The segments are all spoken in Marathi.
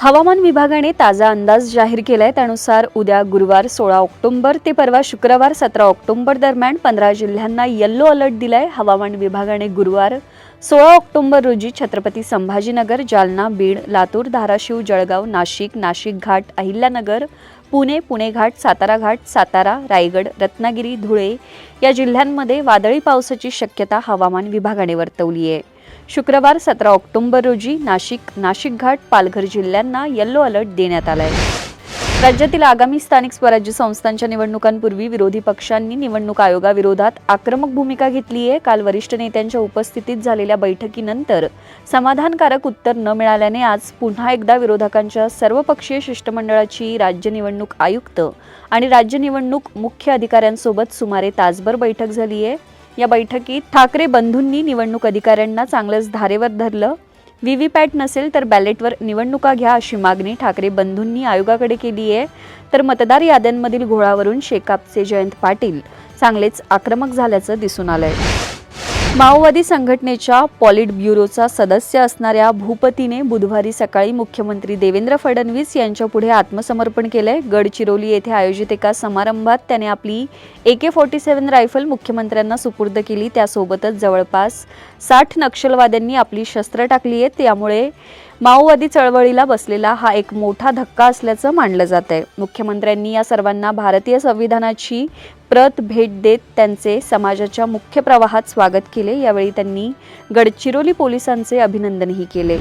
हवामान विभागाने ताजा अंदाज जाहीर केलाय. त्यानुसार उद्या गुरुवार सोळा ऑक्टोबर ते परवा शुक्रवार सतरा ऑक्टोबर दरम्यान पंधरा जिल्ह्यांना येल्लो अलर्ट दिलाय. हवामान विभागाने गुरुवार सोळा ऑक्टोबर रोजी छत्रपती संभाजीनगर जालना बीड लातूर धाराशिव जळगाव नाशिक नाशिक घाट अहिल्यानगर पुणे पुणे घाट सातारा घाट सातारा रायगड रत्नागिरी धुळे या जिल्ह्यांमध्ये वादळी पावसाची शक्यता हवामान विभागाने वर्तवली आहे. शुक्रवार सतरा ऑक्टोबर रोजी नाशिक नाशिक घाट पालघर जिल्ह्यांना येल्लो अलर्ट देण्यात आलाय. राज्यातील आगामी स्थानिक स्वराज्य संस्थांच्या निवडणुकांपूर्वी विरोधी पक्षांनी निवडणूक आयोगाविरोधात आक्रमक भूमिका घेतली आहे. काल वरिष्ठ नेत्यांच्या उपस्थितीत झालेल्या बैठकीनंतर समाधानकारक उत्तर न मिळाल्याने आज पुन्हा एकदा विरोधकांच्या सर्वपक्षीय शिष्टमंडळाची राज्य निवडणूक आयुक्त आणि राज्य निवडणूक मुख्य अधिकाऱ्यांसोबत सुमारे तासभर बैठक झाली आहे. या बैठकीत ठाकरे बंधूंनी निवडणूक अधिकाऱ्यांना चांगलंच धारेवर धरलं. व्हीव्हीपॅट नसेल तर बॅलेटवर निवडणुका घ्या अशी मागणी ठाकरे बंधूंनी आयोगाकडे केली आहे. तर मतदार याद्यांमधील घोळावरून शेकापचे जयंत पाटील चांगलेच आक्रमक झाल्याचं दिसून आलंय. माओवादी संघटनेच्या पॉलिट ब्युरोचा सदस्य असणाऱ्या भूपतीने बुधवारी सकाळी मुख्यमंत्री देवेंद्र फडणवीस यांच्यापुढे आत्मसमर्पण केलंय. गडचिरोली येथे आयोजित एका समारंभात त्याने आपली A K forty seven rifle मुख्यमंत्र्यांना सुपूर्द केली. त्यासोबतच जवळपास साठ नक्षलवाद्यांनी आपली शस्त्र टाकली आहेत. त्यामुळे माओवादी चळवळीला बसलेला हा एक मोठा धक्का असल्याचं मानलं जात आहे. मुख्यमंत्र्यांनी या सर्वांना भारतीय संविधानाची प्रत भेट देत त्यांचे समाजाच्या मुख्य प्रवाहात स्वागत केले. यावेळी त्यांनी गडचिरोली पोलिसांचे अभिनंदनही केले.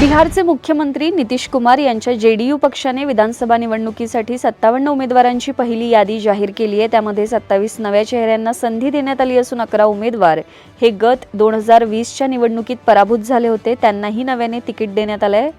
बिहारचे मुख्यमंत्री नितीश कुमार यांच्या यू पक्षाने विधानसभा निवडणुकीसाठी सत्तावन्न उमेदवारांची पहिली यादी जाहीर केली आहे. त्यामध्ये सत्तावीस नव्या चेहऱ्यांना संधी देण्यात आली असून अकरा उमेदवार हे गत दोन हजार वीसच्या निवडणुकीत पराभूत झाले होते. त्यांनाही नव्याने तिकीट देण्यात आलं आहे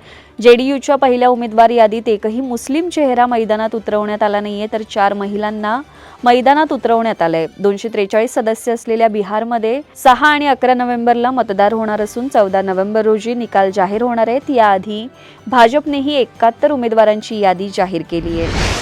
जेडीयूच्या पहिल्या उमेदवार यादीत एकही मुस्लिम चेहरा मैदानात उतरवण्यात आला नाहीये तर चार महिलांना मैदानात उतरवण्यात आलंय. दोनशे त्रेचाळीस सदस्य असलेल्या बिहारमध्ये सहा आणि अकरा नोव्हेंबरला मतदार होणार असून चौदा नोव्हेंबर रोजी निकाल जाहीर होणार आहेत. याआधी भाजपनेही एकाहत्तर उमेदवारांची यादी जाहीर केली आहे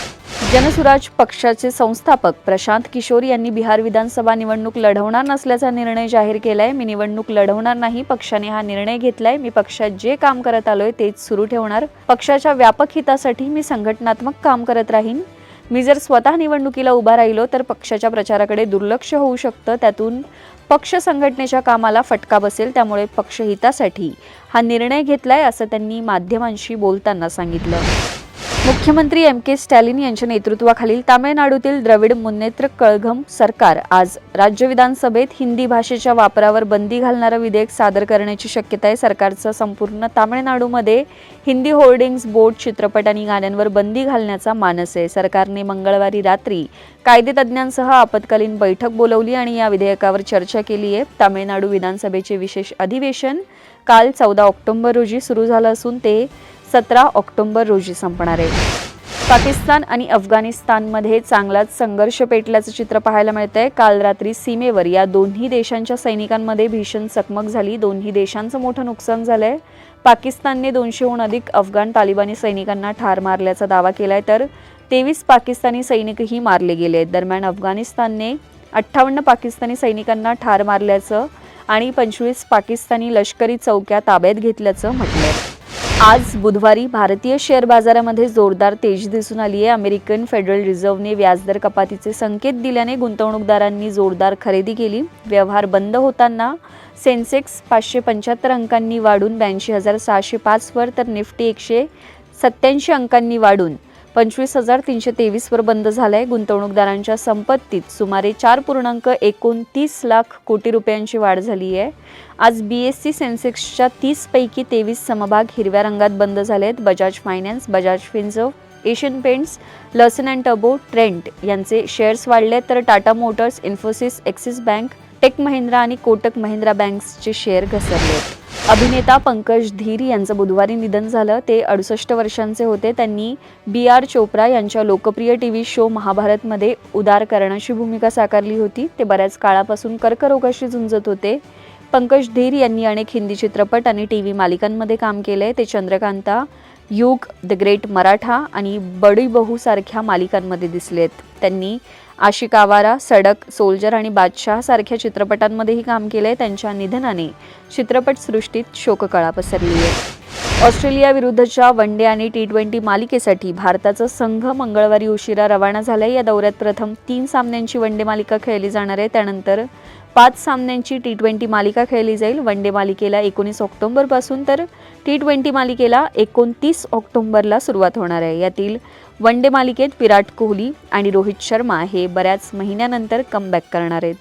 जनसुराज पक्षाचे संस्थापक प्रशांत किशोर यांनी बिहार विधानसभा निवडणूक लढवणार नसल्याचा निर्णय जाहीर केलाय. मी निवडणूक लढवणार नाही. पक्षाने हा निर्णय घेतलाय. मी पक्षात जे काम करत आलोय तेच सुरू ठेवणार. पक्षाच्या व्यापक हितासाठी मी संघटनात्मक काम करत राहीन. मी जर स्वतः निवडणुकीला उभा राहिलो तर पक्षाच्या प्रचाराकडे दुर्लक्ष होऊ शकतं. त्यातून पक्ष संघटनेच्या कामाला फटका बसेल. त्यामुळे पक्षहितासाठी हा निर्णय घेतलाय असं त्यांनी माध्यमांशी बोलताना सांगितलं. मुख्यमंत्री एम के स्टॅलिन यांच्या नेतृत्वाखालील तामिळनाडूतील द्रविड मुन्नेत्र कळघम सरकार आज राज्य विधानसभेत हिंदी भाषेच्या वापरावर बंदी घालणारं विधेयक सादर करण्याची शक्यता आहे. सरकारचं संपूर्ण तामिळनाडूमध्ये हिंदी होर्डिंग्स बोर्ड चित्रपट आणि गाण्यांवर बंदी घालण्याचा मानस आहे. सरकारने मंगळवारी रात्री कायदेतज्ञांसह आपत्कालीन बैठक बोलवली आणि या विधेयकावर चर्चा केली आहे. तामिळनाडू विधानसभेचे विशेष अधिवेशन काल चौदा ऑक्टोबर रोजी सुरू झालं असून ते सतरा ऑक्टोबर रोजी संपणार आहे. पाकिस्तान आणि अफगाणिस्तानमध्ये चांगलाच संघर्ष पेटल्याचं चित्र पाहायला मिळतंय. काल रात्री सीमेवर या दोन्ही देशांच्या सैनिकांमध्ये भीषण चकमक झाली. दोन्ही देशांचं मोठं नुकसान झालं आहे पाकिस्तानने दोनशेहून अधिक अफगाण तालिबानी सैनिकांना ठार मारल्याचा दावा केला आहे तर तेवीस पाकिस्तानी सैनिकही मारले गेले आहेत. दरम्यान अफगाणिस्तानने अठ्ठावन्न पाकिस्तानी सैनिकांना ठार मारल्याचं आणि पंचवीस पाकिस्तानी लष्करी चौक्या ताब्यात घेतल्याचं म्हटलं आहे आज बुधवारी भारतीय शेअर बाजारामध्ये जोरदार तेजी दिसून आली आहे. अमेरिकन फेडरल रिझर्व्हने व्याजदर कपातीचे संकेत दिल्याने गुंतवणूकदारांनी जोरदार खरेदी केली. व्यवहार बंद होताना सेन्सेक्स पाचशे पंच्याहत्तर अंकांनी वाढून ब्याऐंशी हजार सहाशे पाचवर तर निफ्टी एकशे सत्याऐंशी अंकांनी वाढून पंचवीस हजार तीनशे तेवीसवर बंद झालाय. गुंतवणूकदारांच्या संपत्तीत सुमारे चार पूर्णांक एकोणतीस लाख कोटी रुपयांची वाढ झाली आहे आज बी एस सी सेन्सेक्सच्या तीसपैकी तेवीस समभाग हिरव्या रंगात बंद झाले आहेत Bajaj Finance Bajaj फिन्झो Asian Paints Larsen and Toubro Trent यांचे शेअर्स वाढले तर Tata Motors Infosys Axis Bank Tech Mahindra आणि कोटक महिंद्रा बँक्सचे शेअर घसरले आहेत अभिनेता पंकज धीर यांचं बुधवारी निधन झालं. ते अडुसष्ट वर्षांचे होते. त्यांनी बी आर चोप्रा यांच्या लोकप्रिय टी व्ही शो महाभारतमध्ये उदारकरणाची भूमिका साकारली होती. ते बऱ्याच काळापासून कर्करोगाशी झुंजत होते. पंकज धीर यांनी अनेक हिंदी चित्रपट आणि टी व्ही मालिकांमध्ये काम केले ते चंद्रकांता युग द ग्रेट मराठा आणि बडी बहू सारख्या मालिकांमध्ये दिसलेत. त्यांनी आशिक आवारा सडक सोल्जर आणि बादशाह सारख्या चित्रपटांमध्येही काम केलंय. त्यांच्या निधनाने चित्रपटसृष्टीत शोककळा पसरली आहे ऑस्ट्रेलियाविरुद्धच्या वन डे आणि टी ट्वेंटी मालिकेसाठी भारताचा संघ मंगळवारी उशिरा रवाना झालाय. या दौऱ्यात प्रथम तीन सामन्यांची वन डे मालिका खेळली जाणार आहे. त्यानंतर पाच सामन्यांची टी ट्वेंटी मालिका खेळली जाईल. वन डे मालिकेला एकोणीस ऑक्टोंबरपासून तर टी ट्वेंटी मालिकेला एकोणतीस ऑक्टोंबरला सुरुवात होणार आहे. यातील वन डे मालिकेत विराट कोहली आणि रोहित शर्मा हे बऱ्याच महिन्यानंतर कमबॅक करणार आहेत.